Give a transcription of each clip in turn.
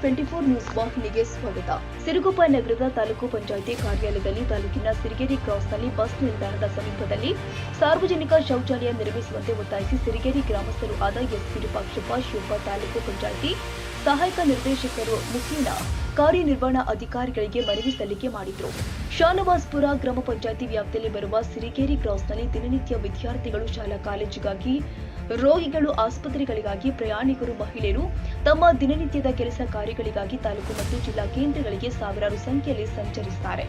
TV twenty four news ವಾಹಿನಿಗೆ ಸ್ವಾಗತ. ಸಿರುಗುಪ್ಪ ನಗರದ ತಾಲೂಕು ಪಂಚಾಯಿತಿ ಕಾರ್ಯಾಲಯದಲ್ಲಿ ತಾಲೂಕಿನ ಸಿರಿಗೇರಿ ಕ್ರಾಸ್ನಲ್ಲಿ ಬಸ್ ನಿಲ್ದಾಣದ ಸಮೀಪದಲ್ಲಿ ಸಾರ್ವಜನಿಕ ಶೌಚಾಲಯ ನಿರ್ಮಿಸುವಂತೆ ಒತ್ತಾಯಿಸಿ ಸಿರಿಗೇರಿ ಗ್ರಾಮಸ್ಥರು ಆದ ಎಸ್ ವಿರೂಪಾಕ್ಷಪ್ಪ ಶಿವಪ್ಪ ತಾಲೂಕು ಪಂಚಾಯಿತಿ ಸಹಾಯಕ ನಿರ್ದೇಶಕರು ಮುಖೇನ ಕಾರ್ಯನಿರ್ವಹಣಾ ಅಧಿಕಾರಿಗಳಿಗೆ ಮನವಿ ಸಲ್ಲಿಕೆ ಮಾಡಿದರು. ಶಾನವಾಸ್ಪುರ ಗ್ರಾಮ ಪಂಚಾಯಿತಿ ವ್ಯಾಪ್ತಿಯಲ್ಲಿ ಬರುವ ಸಿರಿಗೇರಿ ಕ್ರಾಸ್ನಲ್ಲಿ ದಿನನಿತ್ಯ ವಿದ್ಯಾರ್ಥಿಗಳು ಶಾಲಾ ಕಾಲೇಜಿಗಾಗಿ, ರೋಗಿಗಳು ಆಸ್ಪತ್ರೆಗಳಿಗಾಗಿ ಪ್ರಯಾಣಿಕರು, ಮಹಿಳೆಯರು ತಮ್ಮ ದಿನನಿತ್ಯದ ಕೆಲಸ ಕಾರ್ಯಗಳಿಗಾಗಿ ತಾಲೂಕು ಮತ್ತು ಜಿಲ್ಲಾ ಕೇಂದ್ರಗಳಿಗೆ ಸಾವಿರಾರು ಸಂಖ್ಯೆಯಲ್ಲಿ ಸಂಚರಿಸುತ್ತಾರೆ.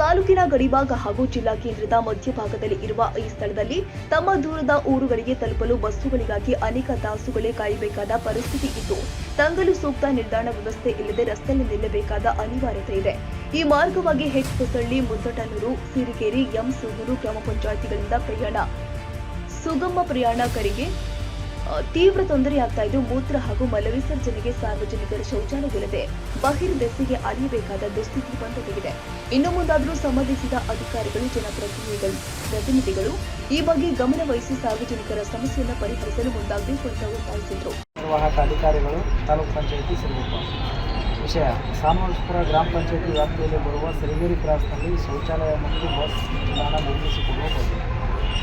ತಾಲೂಕಿನ ಗಡಿಭಾಗ ಹಾಗೂ ಜಿಲ್ಲಾ ಕೇಂದ್ರದ ಮಧ್ಯಭಾಗದಲ್ಲಿ ಇರುವ ಈ ಸ್ಥಳದಲ್ಲಿ ತಮ್ಮ ದೂರದ ಊರುಗಳಿಗೆ ತಲುಪಲು ಬಸ್ಸುಗಳಿಗಾಗಿ ಅನೇಕ ತಾಸುಗಳೇ ಕಾಯಬೇಕಾದ ಪರಿಸ್ಥಿತಿ ಇದ್ದು, ತಂಗಲು ಸೂಕ್ತ ನಿಲ್ದಾಣ ವ್ಯವಸ್ಥೆ ಇಲ್ಲದೆ ರಸ್ತೆಯಲ್ಲಿ ನಿಲ್ಲಬೇಕಾದ ಅನಿವಾರ್ಯತೆ ಇದೆ. ಈ ಮಾರ್ಗವಾಗಿ ಹೆಚ್ ಹೊಸಳ್ಳಿ ಮುದ್ದಟನೂರು, ಸಿರಿಗೇರಿ ಎಂ ಸೂಗೂರು ಗ್ರಾಮ ಪಂಚಾಯಿತಿಗಳಿಂದ ಪ್ರಯಾಣ, ಸುಗಮ ಪ್ರಯಾಣಕರಿಗೆ ತೀವ್ರ ತೊಂದರೆಯಾಗ್ತಾ ಇದ್ದು, ಮೂತ್ರ ಹಾಗೂ ಮಲವಿಸರ್ಜನೆಗೆ ಸಾರ್ವಜನಿಕರ ಶೌಚಾಲಯವಿಲ್ಲದೆ ಬಹಿರ್ದೆಸೆಗೆ ಅಲಿಯಬೇಕಾದ ದುಸ್ಥಿತಿ ಬಂದೊದಗಿದೆ. ಇನ್ನು ಮುಂದಾದರೂ ಸಂಬಂಧಿಸಿದ ಅಧಿಕಾರಿಗಳು, ಜನಪ್ರತಿನಿಧಿಗಳು, ಪ್ರತಿನಿಧಿಗಳು ಈ ಬಗ್ಗೆ ಗಮನ ವಹಿಸಿ ಸಾರ್ವಜನಿಕರ ಸಮಸ್ಯೆಯನ್ನು ಪರಿಹರಿಸಲು ಮುಂದಾಗಬೇಕು ಅಂತ ಒತ್ತಾಯಿಸಿದರು. ನಿರ್ವಾಹಕ ಅಧಿಕಾರಿಗಳು, ತಾಲೂಕು ಪಂಚಾಯಿತಿ ವಿಷಯ ಸಾಮೂಹಿಕಪುರ ಗ್ರಾಮ ಪಂಚಾಯಿತಿ ವ್ಯಾಪ್ತಿಯಲ್ಲಿ ಬರುವ ಸಿರಿಗೇರಿ ಕ್ರಾಸ್ನಲ್ಲಿ ಶೌಚಾಲಯ ಮತ್ತು ಬಸ್ ನಿಲ್ದಾಣ ಬಗ್ಗೆ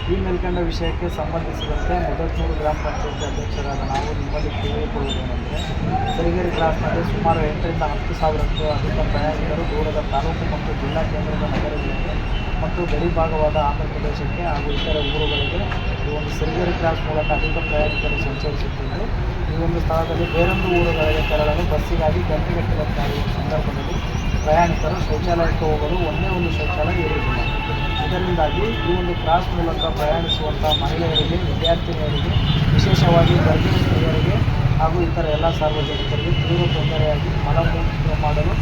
ಈ ಮೇಲ್ಕಂಡ ವಿಷಯಕ್ಕೆ ಸಂಬಂಧಿಸಿದಂತೆ ಮುದತ್ನೂರು ಗ್ರಾಮ ಪಂಚಾಯಿತಿ ಅಧ್ಯಕ್ಷರಾದ ನಾವು ನಿಮ್ಮಲ್ಲಿ ಕೇಳಿಕೊಳ್ಳುವುದೇನೆಂದರೆ ಸಿರಿಗೆರೆ ಕ್ರಾಸ್ನಲ್ಲಿ ಸುಮಾರು ಎಂಟರಿಂದ ಹತ್ತು ಸಾವಿರಕ್ಕೂ ಅಧಿಕ ಪ್ರಯಾಣಿಕರು ದೂರದ ತಾಲೂಕು ಮತ್ತು ಜಿಲ್ಲಾ ಕೇಂದ್ರದ ನಗರಗಳಿಗೆ ಮತ್ತು ಗಡಿ ಭಾಗವಾದ ಆಂಧ್ರ ಪ್ರದೇಶಕ್ಕೆ ಹಾಗೂ ಇತರ ಊರುಗಳಿಗೆ ಈ ಒಂದು ಸಿರಿಗೆರೆ ಕ್ರಾಸ್ ಮೂಲಕ ಅಧಿಕ ಪ್ರಯಾಣಿಕರು ಸಂಚರಿಸುತ್ತಿದ್ದು ಈ ಒಂದು ಸ್ಥಳದಲ್ಲಿ ಬೇರೊಂದು ಊರುಗಳಿಗೆ ತೆರಳಲು ಬಸ್ಸಿಗಾಗಿ ಗಂಟೆಗಟ್ಟಲೆ ಸಂದರ್ಭದಲ್ಲಿ ಪ್ರಯಾಣಿಕರು ಶೌಚಾಲಯಕ್ಕೆ ಹೋಗಲು ಒಂದೇ ಒಂದು ಶೌಚಾಲಯ ಇರುವುದಿಲ್ಲ. ಇದರಿಂದಾಗಿ ಈ ಒಂದು ಕ್ರಾಸ್ ಮೂಲಕ ಪ್ರಯಾಣಿಸುವಂಥ ಮಹಿಳೆಯರಿಗೆ, ವಿದ್ಯಾರ್ಥಿನಿಯರಿಗೆ, ವಿಶೇಷವಾಗಿ ಗರ್ಭಿಣಿ ಸ್ತ್ರೀಯರಿಗೆ ಹಾಗೂ ಇತರ ಎಲ್ಲ ಸಾರ್ವಜನಿಕರಿಗೆ ತೀವ್ರ ತೊಂದರೆಯಾಗಿ ಮಲಮೂತ್ರ ಮಾಡಲು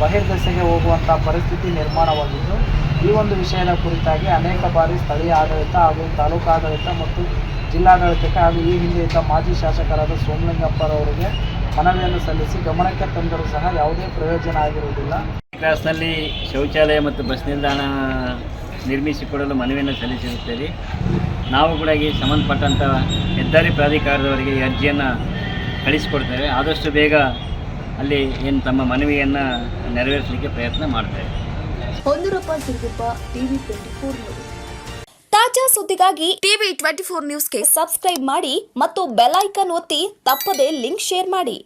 ಬಹಿರ್ದಸೆಗೆ ಹೋಗುವಂಥ ಪರಿಸ್ಥಿತಿ ನಿರ್ಮಾಣವಾಗಿದ್ದು, ಈ ಒಂದು ವಿಷಯದ ಕುರಿತಾಗಿ ಅನೇಕ ಬಾರಿ ಸ್ಥಳೀಯ ಆಡಳಿತ ಹಾಗೂ ತಾಲೂಕಾಡಳಿತ ಮತ್ತು ಜಿಲ್ಲಾಡಳಿತಕ್ಕೆ ಹಾಗೂ ಈ ಹಿಂದೆ ಇದ್ದ ಮಾಜಿ ಶಾಸಕರಾದ ಸೋಮಲಿಂಗಪ್ಪರವರಿಗೆ ಮನವಿಯನ್ನು ಸಲ್ಲಿಸಿ ಗಮನಕ್ಕೆ ತಂದರೂ ಸಹ ಯಾವುದೇ ಪ್ರಯೋಜನ ಆಗಿರುವುದಿಲ್ಲ. ಕ್ಲಾಸ್ನಲ್ಲಿ ಶೌಚಾಲಯ ಮತ್ತು ಬಸ್ ನಿಲ್ದಾಣ ನಿರ್ಮಿಸಿಕೊಡಲು ಮನವಿಯನ್ನು ಸಲ್ಲಿಸಿರುತ್ತೇವೆ. ನಾವು ಕೂಡ ಈ ಸಂಬಂಧಪಟ್ಟಂಥ ಹೆದ್ದಾರಿ ಪ್ರಾಧಿಕಾರದವರಿಗೆ ಈ ಅರ್ಜಿಯನ್ನು ಕಳಿಸಿಕೊಡ್ತೇವೆ. ಆದಷ್ಟು ಬೇಗ ಅಲ್ಲಿ ಏನು ತಮ್ಮ ಮನವಿಯನ್ನು ನೆರವೇರಿಸಲಿಕ್ಕೆ ಪ್ರಯತ್ನ ಮಾಡ್ತೇವೆ. Hondurappa Siruguppa TV twenty four news ತಾಜಾ ಸುದ್ದಿಗಾಗಿ ಟಿವಿ ಟ್ವೆಂಟಿ ಫೋರ್ ನ್ಯೂಸ್ಗೆ ಸಬ್ಸ್ಕ್ರೈಬ್ ಮಾಡಿ ಮತ್ತು ಬೆಲ್ ಐಕನ್ ಒತ್ತಿ ತಪ್ಪದೇ ಲಿಂಕ್ ಶೇರ್ ಮಾಡಿ.